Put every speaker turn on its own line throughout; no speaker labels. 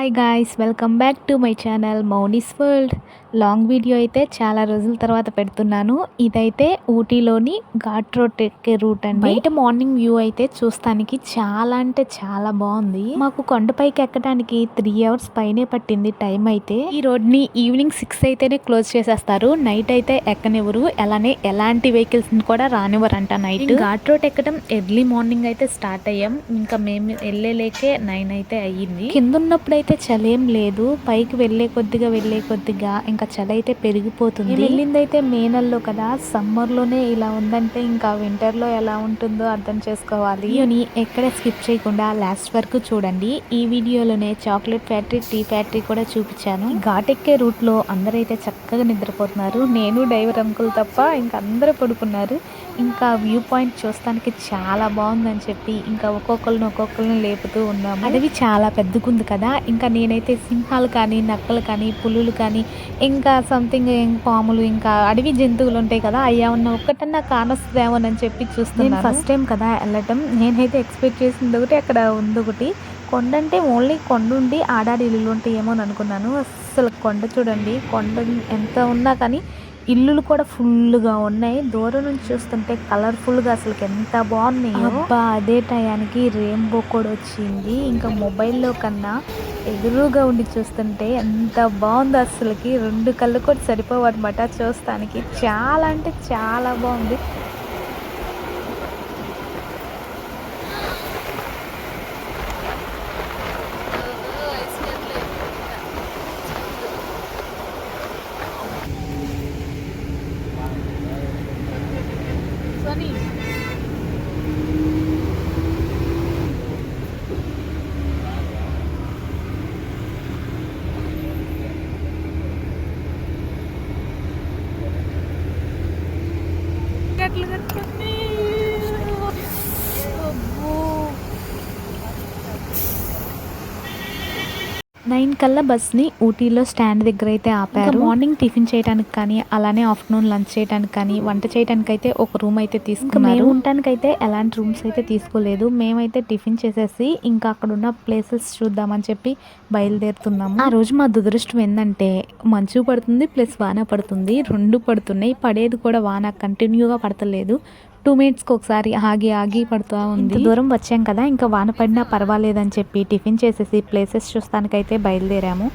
Hi guys, welcome back to my channel Moni's World. Long video అయితే చాలా రోజుల తర్వాత పెడుతున్నాను. ఇదైతే ఊటీలోని ఘాట్ రోడ్ ఎక్కే రూట్ అండి. బయట మార్నింగ్ వ్యూ అయితే చూస్తానికి చాలా అంటే చాలా బాగుంది. మాకు కొండపైకి ఎక్కడానికి త్రీ అవర్స్ పైనే పట్టింది టైం అయితే. ఈ రోడ్ని ఈవినింగ్ సిక్స్ అయితేనే క్లోజ్ చేసేస్తారు. నైట్ అయితే ఎక్కనివ్వరు. అలానే ఎలాంటి వెహికల్స్ కూడా రానివ్వరంట నైట్. ఘాట్ రోడ్ ఎక్కడం ఎర్లీ మార్నింగ్ అయితే స్టార్ట్ అయ్యాం. ఇంకా మేము వెళ్ళలేకే నైన్ అయితే అయ్యింది. కింద ఉన్నప్పుడు అయితే చలి లేదు. పైకి వెళ్ళే కొద్దిగా వెళ్ళే కొద్దిగా ఇంకా చలి అయితే పెరిగిపోతుంది. వెళ్ళింది అయితే మే నెలలో కదా సమ్మర్లోనే ఇలా ఉందంటే ఇంకా వింటర్లో ఎలా ఉంటుందో అర్థం చేసుకోవాలి. వీడియోని ఎక్కడ స్కిప్ చేయకుండా లాస్ట్ వరకు చూడండి. ఈ వీడియోలోనే చాక్లెట్ ఫ్యాక్టరీ టీ ఫ్యాక్టరీ కూడా చూపించాను. ఈ ఘాట్ ఎక్కే రూట్లో అందరైతే చక్కగా నిద్రపోతున్నారు. నేను డ్రైవర్ అంకుల్ తప్ప ఇంకా అందరూ పడుకున్నారు. ఇంకా వ్యూ పాయింట్ చూస్తానికి చాలా బాగుందని చెప్పి ఇంకా ఒక్కొక్కరిని ఒక్కొక్కరిని లేపుతూ ఉన్నాము. అడవి చాలా పెద్దగుంది కదా ఇంకా నేనైతే సింహాలు కానీ నక్కలు కానీ పులులు కానీ ఇంకా సంథింగ్ పాములు ఇంకా అడవి జంతువులు ఉంటాయి కదా అయ్యా ఉన్న ఒక్కటన్నా కానొస్తుందేమోనని చెప్పి చూస్తున్నాను. ఫస్ట్ టైం కదా వెళ్ళటం. నేనైతే ఎక్స్పెక్ట్ చేసింది ఒకటి అక్కడ ఉంది ఒకటి. కొండ అంటే ఓన్లీ కొండ ఉండి ఆడాడి ఇల్లులు ఉంటాయేమో అని అనుకున్నాను. అసలు కొండ చూడండి కొండ ఎంత ఉన్నా కానీ ఇల్లులు కూడా ఫుల్గా ఉన్నాయి. దూరం నుంచి చూస్తుంటే కలర్ఫుల్గా అసలు ఎంత బాగున్నాయి. అబ్బా అదే టయానికి రెయిన్బో కూడా వచ్చింది. ఇంకా మొబైల్లో కన్నా ఎదురుగా ఉండి చూస్తుంటే ఎంత బాగుంది అసలుకి. రెండు కళ్ళు కూడా సరిపోవన్నమాట చూస్తానికి. చాలా అంటే చాలా బాగుంది. വീട്ടിൽ നിർത്തും నైన్ కల్లా బస్ని ఊటీలో స్టాండ్ దగ్గర అయితే ఆపారు. మార్నింగ్ టిఫిన్ చేయడానికి కానీ అలానే ఆఫ్టర్నూన్ లంచ్ చేయడానికి కానీ వంట చేయడానికి అయితే ఒక రూమ్ అయితే తీసుకున్నారు. ఉండటానికి అయితే ఎలాంటి రూమ్స్ అయితే తీసుకోలేదు. మేమైతే టిఫిన్ చేసేసి ఇంకా అక్కడ ఉన్న ప్లేసెస్ చూద్దామని చెప్పి బయలుదేరుతున్నాము. ఆ రోజు మా దురదృష్టం ఏంటంటే మంచు పడుతుంది ప్లస్ వాన పడుతుంది. రెండు పడుతున్నాయి. పడేది కూడా వాన కంటిన్యూగా పడతలేదు. టూ మినిట్స్కి ఒకసారి ఆగి ఆగి పడుతూ ఉంది. దూరం వచ్చాం కదా ఇంకా వాన పడినా పర్వాలేదని చెప్పి టిఫిన్ చేసేసి ప్లేసెస్ చూస్తానికైతే బయలుదేరాము.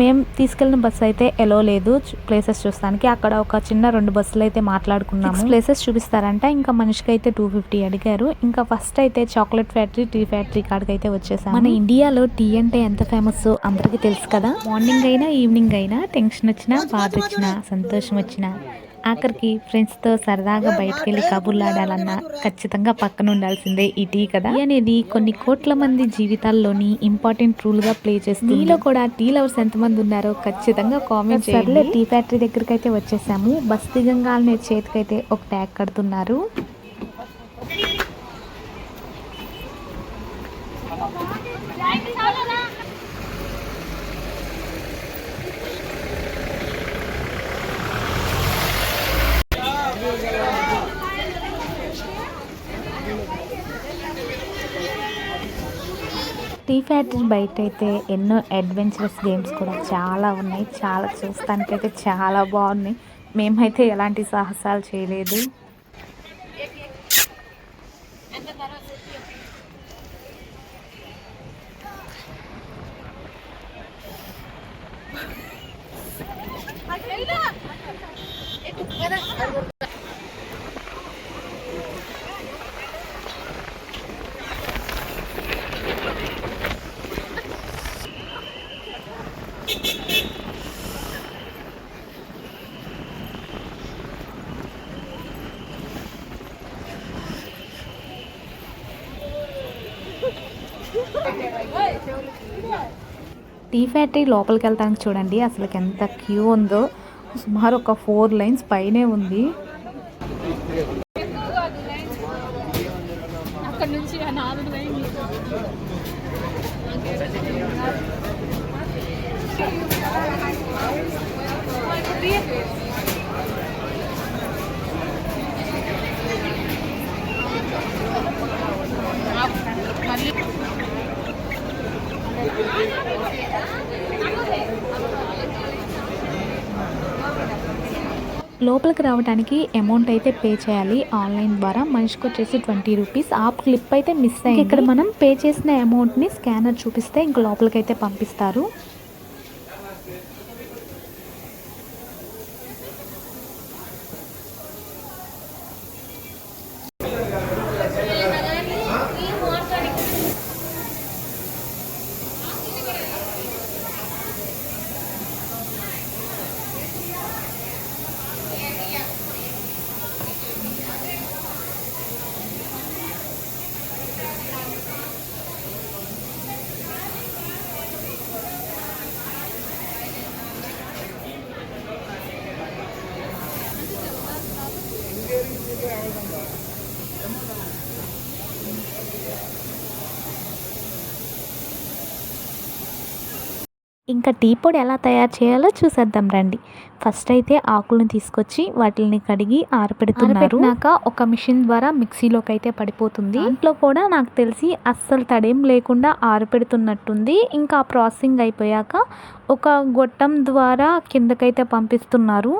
మేము తీసుకెళ్ళిన బస్సు అయితే ఎలో లేదు ప్లేసెస్ చూస్తానికి. అక్కడ ఒక చిన్న రెండు బస్సులు అయితే మాట్లాడుకున్నాము. ప్లేసెస్ చూపిస్తారంట. ఇంకా మనిషికి అయితే టూ ఫిఫ్టీ అడిగారు. ఇంకా ఫస్ట్ అయితే చాక్లెట్ ఫ్యాక్టరీ టీ ఫ్యాక్టరీ కాడికి అయితే వచ్చేసాం మన ఇండియాలో టీ అంటే ఎంత ఫేమస్ అందరికీ తెలుసు కదా. మార్నింగ్ అయినా ఈవినింగ్ అయినా టెన్షన్ వచ్చినా బాధ వచ్చినా సంతోషం వచ్చినా ఆఖరికి ఫ్రెండ్స్తో సరదాగా బయటకు వెళ్ళి కబుర్లాడాలన్నా ఖచ్చితంగా పక్కన ఉండాల్సిందే ఈ టీ కదా. టీ అనేది కొన్ని కోట్ల మంది జీవితాల్లోని ఇంపార్టెంట్ రూల్గా ప్లే చేస్తుంది. టీలో కూడా టీ లవర్స్ ఎంతమంది ఉన్నారో ఖచ్చితంగా కామెంట్ సర్లే టీ ఫ్యాక్టరీ దగ్గరికి అయితే వచ్చేసాము. బస్ దిగంగానే చేతికైతే ఒక ట్యాగ్ కడుతున్నారు. టీ ఫ్యాక్టరీ బయట అయితే ఎన్నో అడ్వెంచరస్ గేమ్స్ కూడా చాలా ఉన్నాయి. చాలా చూస్తానికైతే చాలా బాగున్నాయి. మేమైతే ఎలాంటి సాహసాలు చేయలేదు. టీ ఫ్యాక్టరీ లోపలికి వెళ్తానికి చూడండి అసలు ఎంత క్యూ ఉందో. సుమారు ఒక ఫోర్ లైన్స్ పైనే ఉంది
అక్కడ నుంచి ఆ నాలుగు లైన్లు మళ్ళీ
లోపలికి రావడానికి అమౌంట్ అయితే పే చేయాలి ఆన్లైన్ ద్వారా. మనిషికి వచ్చేసి ట్వంటీ రూపీస్ ఆ క్లిప్ అయితే మిస్ అయ్యింది ఇక్కడ మనం పే చేసిన అమౌంట్ని స్కానర్ చూపిస్తే ఇంక లోపలికి అయితే పంపిస్తారు. ఇంకా టీ పొడి ఎలా తయారు చేయాలో చూసేద్దాం రండి. ఫస్ట్ అయితే ఆకులను తీసుకొచ్చి వాటిని కడిగి ఆరపెడుతున్నారు. నాక ఒక మిషన్ ద్వారా మిక్సీలోకి అయితే పడిపోతుంది. ఇంట్లో కూడా నాకు తెలిసి అస్సలు తడేం లేకుండా ఆరపెడుతున్నట్టుంది. ఇంకా ప్రాసెసింగ్ అయిపోయాక ఒక గొట్టం ద్వారా కిందకైతే పంపిస్తున్నారు.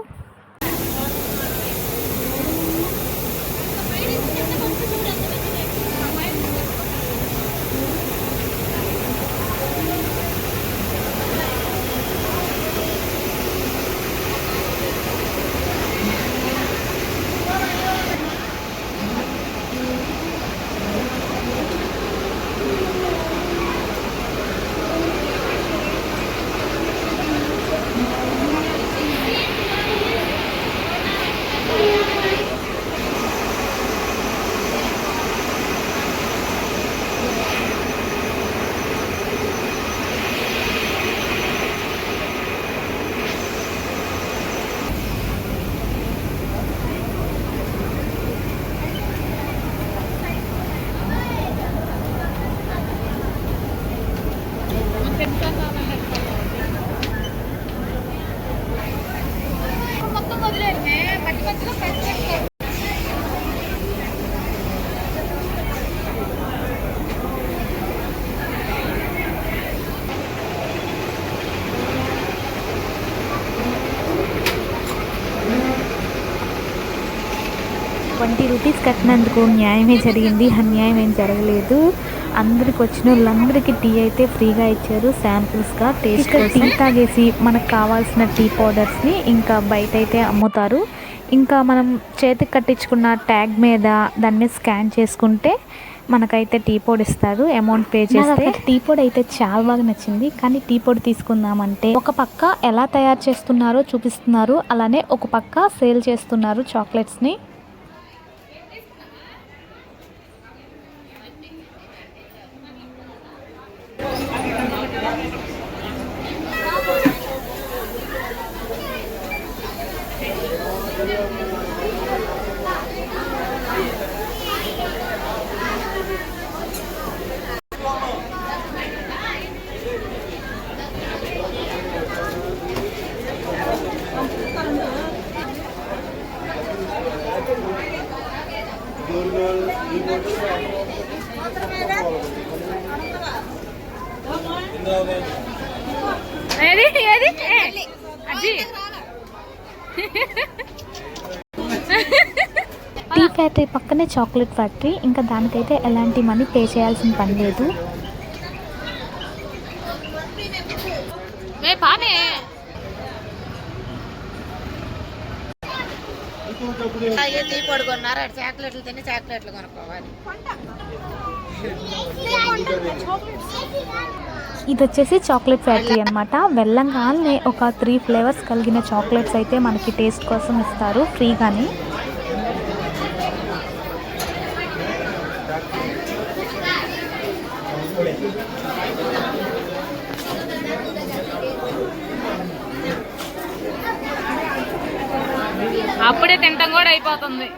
రూపీస్ కట్టినందుకు న్యాయమే జరిగింది. అన్యాయం ఏం జరగలేదు. అందరికి వచ్చిన వాళ్ళందరికీ టీ అయితే ఫ్రీగా ఇచ్చారు. శాంపుల్స్గా టేస్ట్ టీ తాగేసి మనకు కావాల్సిన టీ పౌడర్స్ని ఇంకా బయట అయితే అమ్ముతారు. ఇంకా మనం చేతికి కట్టించుకున్న ట్యాగ్ మీద దాన్ని స్కాన్ చేసుకుంటే మనకైతే టీ పొడి ఇస్తారు. అమౌంట్ పే చేస్తే టీ పొడి అయితే చాలా బాగా నచ్చింది. కానీ టీ పొడి తీసుకుందామంటే ఒక పక్క ఎలా తయారు చేస్తున్నారో చూపిస్తున్నారు. అలానే ఒక పక్క సేల్ చేస్తున్నారు చాక్లెట్స్ని
ఏది ఏది ఏ, అజ్జి
టీ ఫ్యాక్టరీ పక్కనే చాక్లెట్ ఫ్యాక్టరీ ఇంకా దానికైతే ఎలాంటి మనీ పే చేయాల్సిన పని లేదు.
చాక్లెట్లు తిని చాక్లెట్లు కొనుక్కోవాలి.
ఇది వచ్చేసి చాక్లెట్ ఫ్యాక్టరీ అనమాట వెళ్ళంగానే ఒక త్రీ ఫ్లేవర్స్ కలిగిన చాక్లెట్స్ అయితే మనకి టేస్ట్ కోసం ఇస్తారు ఫ్రీగానే.
అప్పుడే తింటాం కూడా అయిపోతుంది.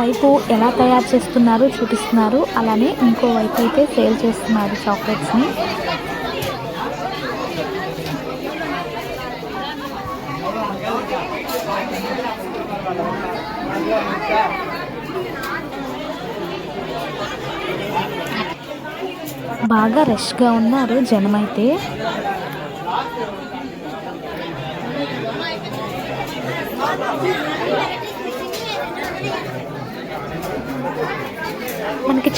వైపు ఎలా తయారు చేస్తున్నారు చూపిస్తున్నారు. అలానే ఇంకోవైపు అయితే సేల్ చేస్తున్నారు చాక్లెట్స్ని బాగా రష్గా ఉన్నారు జనమైతే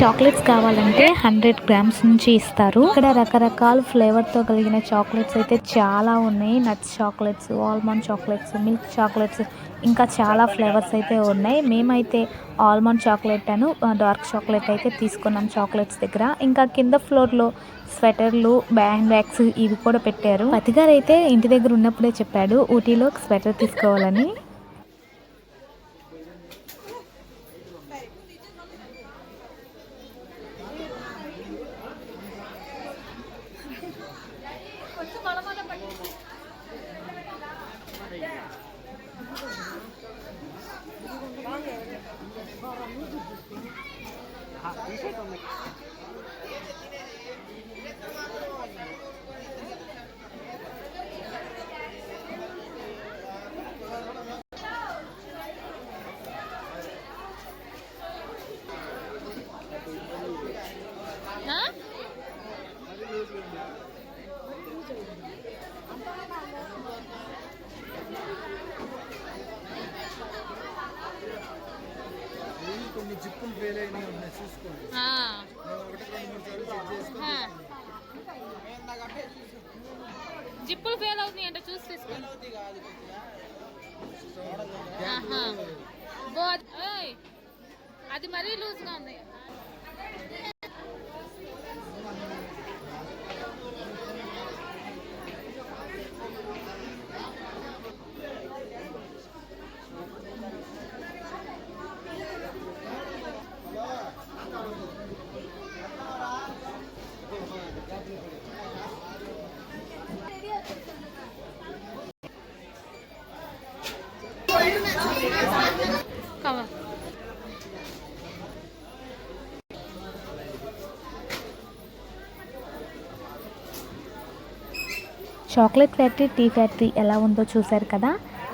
చాక్లెట్స్ కావాలంటే హండ్రెడ్ గ్రామ్స్ నుంచి ఇస్తారు. ఇక్కడ రకరకాల ఫ్లేవర్తో కలిగిన చాక్లెట్స్ అయితే చాలా ఉన్నాయి. Nuts chocolates almond chocolates milk chocolates ఇంకా చాలా ఫ్లేవర్స్ అయితే ఉన్నాయి. మేమైతే ఆల్మండ్ చాక్లెట్ అను డార్క్ చాక్లెట్ అయితే తీసుకున్నాం చాక్లెట్స్ దగ్గర. ఇంకా కింద ఫ్లోర్లో స్వెటర్లు బ్యాండ్ బ్యాగ్స్ ఇవి కూడా పెట్టారు. పతిగారు అయితే ఇంటి దగ్గర ఉన్నప్పుడే చెప్పాడు ఊటీలో స్వెటర్ తీసుకోవాలని
కొన్ని జిప్పులు ఫెయిల్ అయినాయి ఉన్నాయి చూసుకోండి నేను ఒకటి రెండు మూడు సార్లు చెక్ చేసుకొని
జిప్పులు ఫెయిల్ అవుతున్నాయి అంటే చూసి తీసుకో అది- అది మరీ లూజ్గా ఉంది.
చాక్లెట్ ఫ్యాక్టరీ టీ ఫ్యాక్టరీ ఎలా ఉందో చూశారు కదా?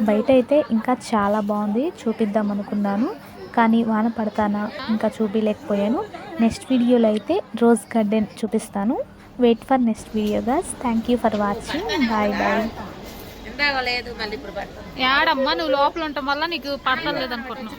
బయట అయితే ఇంకా చాలా బాగుంది చూపిద్దాం అనుకున్నాను. కానీ వాన పడతానా? ఇంకా చూపించలేకపోయాను నెక్స్ట్ వీడియోలో అయితే రోజ్ గార్డెన్ చూపిస్తాను. Wait for next video guys. Thank you for watching. Bye bye.
ఇందాక లేదు మళ్ళీ ఇప్పుడు పడుతుంది
యాడమ్మా నువ్వు లోపల ఉండటం వల్ల నీకు పడతలేదు అనుకుంటున్నావు.